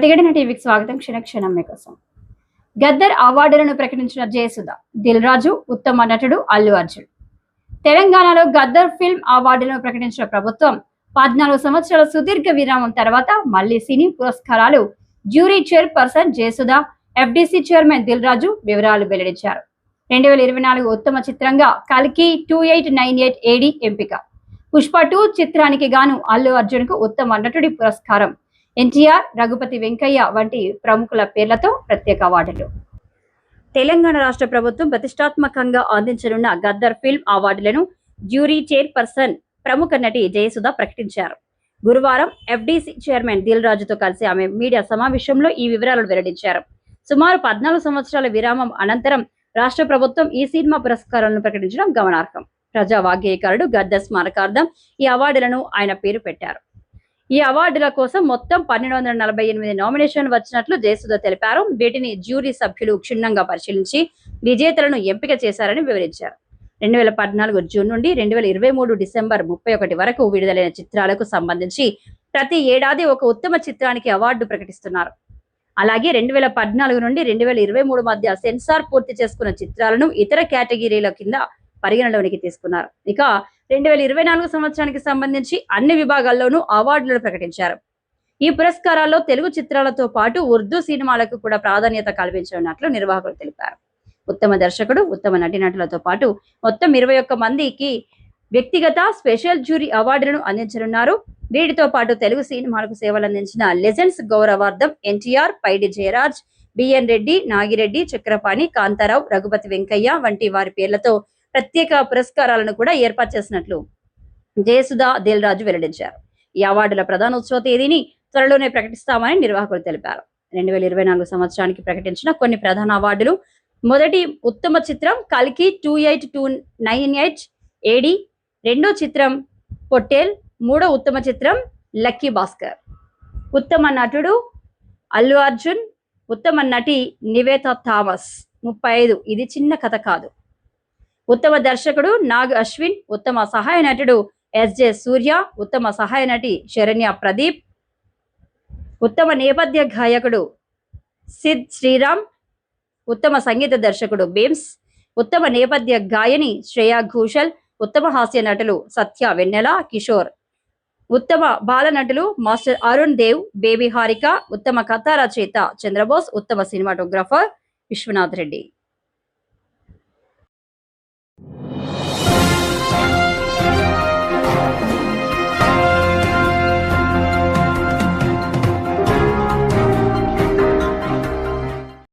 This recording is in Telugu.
మతిగడిన టీవీకి స్వాగతం క్షణక్షణం మీకోసం. గద్దర్ అవార్డులను ప్రకటించిన జయసుధ దిల్ రాజు ఉత్తమ నటుడు అల్లు అర్జున్. తెలంగాణలో గద్దర్ ఫిల్మ్ అవార్డులను ప్రకటించిన ప్రభుత్వం పద్నాలుగు సంవత్సరాల సుదీర్ఘ విరామం తర్వాత మళ్ళీ సినీ పురస్కారాలు jury chairperson Jayasudha FDC chairman Dil Raju వివరాలు వెల్లడించారు. రెండు వేల ఇరవై నాలుగు ఉత్తమ చిత్రంగా కల్కి two eight nine eight AD ఎంపిక. పుష్ప టూ చిత్రానికి గాను అల్లు అర్జున్కు ఉత్తమ నటుడి పురస్కారం. ఎన్టీఆర్ రఘుపతి వెంకయ్య వంటి ప్రముఖుల పేర్లతో ప్రత్యేక అవార్డులు. తెలంగాణ రాష్ట్ర ప్రభుత్వం ప్రతిష్టాత్మకంగా అందించనున్న గద్దర్ ఫిల్మ్ అవార్డులను జ్యూరీ చైర్పర్సన్ ప్రముఖ నటి జయసుధ ప్రకటించారు. గురువారం ఎఫ్డీసీ చైర్మన్ దిల్ రాజుతో కలిసి ఆమె మీడియా సమావేశంలో ఈ వివరాలు వెల్లడించారు. సుమారు పద్నాలుగు సంవత్సరాల విరామం అనంతరం రాష్ట్ర ప్రభుత్వం ఈ సినిమా పురస్కారాలను ప్రకటించడం గమనార్హం. ప్రజా వాగ్గేయకారుడు గద్దర్ స్మారకార్థం ఈ అవార్డులను ఆయన పేరు పెట్టారు. ఈ అవార్డుల కోసం మొత్తం పన్నెండు వందల నలభై ఎనిమిది నామినేషన్ వచ్చినట్లు జయసుధ తెలిపారు. వీటిని జ్యూరీ సభ్యులు క్షుణ్ణంగా పరిశీలించి విజేతలను ఎంపిక చేశారని వివరించారు. రెండు వేల పద్నాలుగు జూన్ నుండి రెండు వేల ఇరవై మూడు డిసెంబర్ ముప్పై ఒకటి వరకు విడుదలైన చిత్రాలకు సంబంధించి ప్రతి ఏడాది ఒక ఉత్తమ చిత్రానికి అవార్డు ప్రకటిస్తున్నారు. అలాగే రెండు వేల పద్నాలుగు నుండి రెండు వేల ఇరవై మూడు మధ్య సెన్సార్ పూర్తి చేసుకున్న చిత్రాలను ఇతర కేటగిరీల కింద పరిగణలోనికి తీసుకున్నారు. ఇక రెండు వేల ఇరవై నాలుగు సంవత్సరానికి సంబంధించి అన్ని విభాగాల్లోనూ అవార్డులను ప్రకటించారు. ఈ పురస్కారాల్లో తెలుగు చిత్రాలతో పాటు ఉర్దూ సినిమాలకు కూడా ప్రాధాన్యత కల్పించనున్నట్లు నిర్వాహకులు తెలిపారు. ఉత్తమ దర్శకుడు ఉత్తమ నటీనటులతో పాటు మొత్తం ఇరవై ఒక్క మందికి వ్యక్తిగత స్పెషల్ జ్యూరీ అవార్డులను అందించనున్నారు. వీటితో పాటు తెలుగు సినిమాలకు సేవలు అందించిన లెజెండ్స్ గౌరవార్థం ఎన్టీఆర్ పైడి జయరాజ్ బిఎన్ రెడ్డి నాగిరెడ్డి చక్రపాణి కాంతారావు రఘుపతి వెంకయ్య వంటి వారి పేర్లతో ప్రత్యేక పురస్కారాలను కూడా ఏర్పాటు చేసినట్లు జయసుధా రాజు వెల్లడించారు. ఈ అవార్డుల ప్రధానోత్సవ తేదీని త్వరలోనే ప్రకటిస్తామని నిర్వాహకులు తెలిపారు. రెండు వేల ఇరవై నాలుగు సంవత్సరానికి ప్రకటించిన కొన్ని ప్రధాన అవార్డులు మొదటి ఉత్తమ చిత్రం కల్కి two eight two nine eight AD రెండో చిత్రం పొట్టేల్ మూడో ఉత్తమ చిత్రం లక్కీ భాస్కర్. ఉత్తమ నటుడు అల్లు అర్జున్ ఉత్తమ నటి నివేత థామస్. ముప్పై ఐదు ఇది చిన్న కథ కాదు. ఉత్తమ దర్శకుడు నాగ్ అశ్విన్ ఉత్తమ సహాయ నటుడు ఎస్జే సూర్య ఉత్తమ సహాయ నటి శరణ్య ప్రదీప్ ఉత్తమ నేపథ్య గాయకుడు సిద్ శ్రీరామ్ ఉత్తమ సంగీత దర్శకుడు బీమ్స్ ఉత్తమ నేపథ్య గాయని శ్రేయా ఘోషల్ ఉత్తమ హాస్య నటులు సత్య వెన్నెల కిషోర్ ఉత్తమ బాల నటులు మాస్టర్ అరుణ్ దేవ్ బేబీ హారిక ఉత్తమ కథా రచయిత చంద్రబోస్ ఉత్తమ సినిమాటోగ్రాఫర్ విశ్వనాథ్ రెడ్డి.